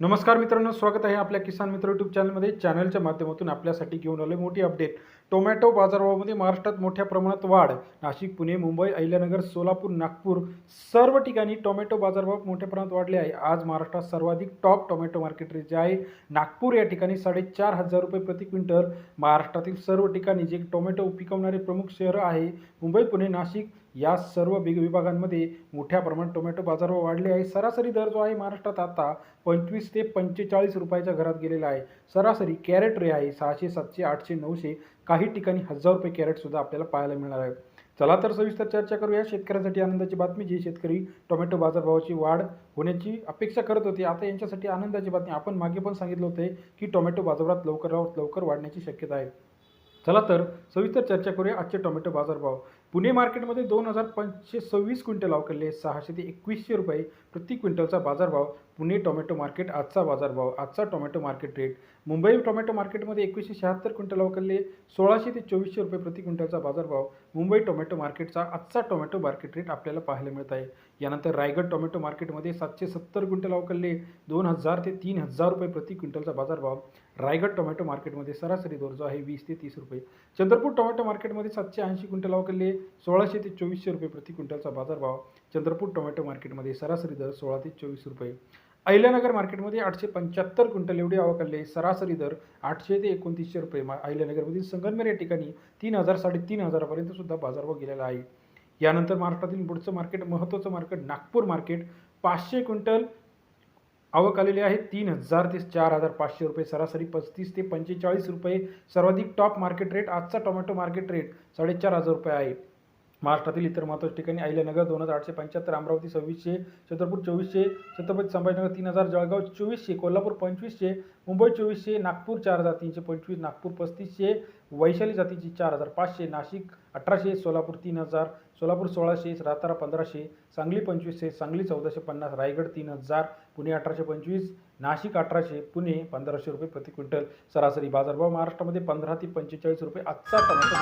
नमस्कार मित्रांनो स्वागत आहे आपल्या किसान मित्र यूट्यूब चॅनलमध्ये चॅनलच्या माध्यमातून आपल्यासाठी घेऊन आले मोठी अपडेट टोमॅटो बाजारभावामध्ये महाराष्ट्रात मोठ्या प्रमाणात वाढ. नाशिक पुणे मुंबई अहिल्यानगर सोलापूर नागपूर सर्व ठिकाणी टोमॅटो बाजारभाव मोठ्या प्रमाणात वाढले आहे. आज महाराष्ट्रात सर्वाधिक टॉप टोमॅटो मार्केट रेट जे आहे नागपूर या ठिकाणी साडेचार हजार रुपये प्रति क्विंटल. महाराष्ट्रातील सर्व ठिकाणी जे टोमॅटो पिकवणारे प्रमुख शहरं आहे मुंबई पुणे नाशिक या सर्व बिग विभागांमध्ये मोठ्या प्रमाणात टोमॅटो बाजारभाव वाढले आहे. सरासरी दर जो आहे महाराष्ट्रात आता पंचवीस ते पंचेचाळीस रुपयाच्या घरात गेलेला आहे. सरासरी कॅरेट रे आहे सहाशे सातशे आठशे नऊशे काही ठिकाणी हजार रुपये कॅरेटसुद्धा आपल्याला पाहायला मिळणार आहे. चला तर सविस्तर चर्चा करूया. शेतकऱ्यांसाठी आनंदाची बातमी जी शेतकरी टोमॅटो बाजारभावाची वाढ होण्याची अपेक्षा करत होते. आता यांच्यासाठी आनंदाची बातमी. आपण मागे पण सांगितलं होते की टोमॅटो बाजारात लवकरात लवकर वाढण्याची शक्यता आहे. चला तर सविस्तर चर्चा करूया आजचे टोमॅटो बाजारभाव. पुणे मार्केटमध्ये दोन हजार पाचशे सव्वीस क्विंटल अवकलले सहाशे ते एकवीसशे रुपये प्रति क्विंटलचा बाजारभाव. पुणे टोमॅटो मार्केट आजचा बाजारभाव. आजचा tomato market rate. Mumbai tomato मार्केटमध्ये एकवीसशे शहात्तर क्विंटल अवकलले सोळाशे ते चोवीसशे रुपये प्रति क्विंटलचा बाजारभाव. मुंबई टोमॅटो मार्केटचा आजचा टोमॅटो मार्केट रेट आपल्याला पाहायला मिळत आहे. यानंतर रायगड टोमॅटो मार्केटमध्ये सातशे सत्तर क्विंटल अवकलले दोन हजार ते तीन हजार रुपये प्रति क्विंटलचा बाजारभाव. रायगड टोमॅटो मार्केटमध्ये सरासरी दर जो आहे वीस ते तीस रुपये. चंद्रपूर टोमॅटो मार्केटमध्ये सातशे ऐंशी क्विंटल अवकलले सोळाशे ते चोवीसशे रुपये प्रति क्विंटलचा बाजारभाव. चंद्रपूर टोमॅटो मार्केटमध्ये सरासरी दर सोळा ते चोवीस रुपये. अहिल्यानगर मार्केटमध्ये आठशे पंच्याहत्तर क्विंटल एवढी आवकले सरासरी दर आठशे ते एकोणतीसशे रुपये. मा अहिल्यानगरमधील संगमनेर या ठिकाणी तीन हजार साडेतीन हजारापर्यंत सुद्धा बाजारभाव गेलेला आहे. यानंतर महाराष्ट्रातील पुढचं मार्केट महत्त्वाचं मार्केट नागपूर मार्केट. पाचशे क्विंटल आवक आलेली आहे. तीन हजार ते चार हजार पाचशे रुपये सरासरी पस्तीस ते पंचेचाळीस रुपये. सर्वाधिक टॉप मार्केट रेट आजचा टोमॅटो मार्केट रेट साडेचार हजार रुपये आहे. महाराष्ट्रातील इतर महत्त्वाच्या ठिकाणी अहिल्यानगर दोन हजार आठशे पंच्याहत्तर अमरावती सव्वीसशे छत्रपूर चोवीसशे छत्रपती संभाजीनगर तीन हजार जळगाव चोवीसशे कोल्हापूर पंचवीसशे मुंबई चोवीसशे नागपूर चार हजार तीनशे पंचवीस नागपूर पस्तीसशे वैशाली जातीची चार हजार पाचशे नाशिक अठराशे सोलापूर तीन हजार सोलापूर सोळाशे सातारा पंधराशे सांगली पंचवीसशे सांगली चौदाशे पन्नास रायगड तीन हजार पुणे अठराशे पंचवीस नाशिक अठराशे पुणे पंधराशे रुपये प्रति क्विंटल. सरासरी बाजारभाव महाराष्ट्रामध्ये पंधरा ते पंचेचाळीस रुपये आजचा टोमॅटो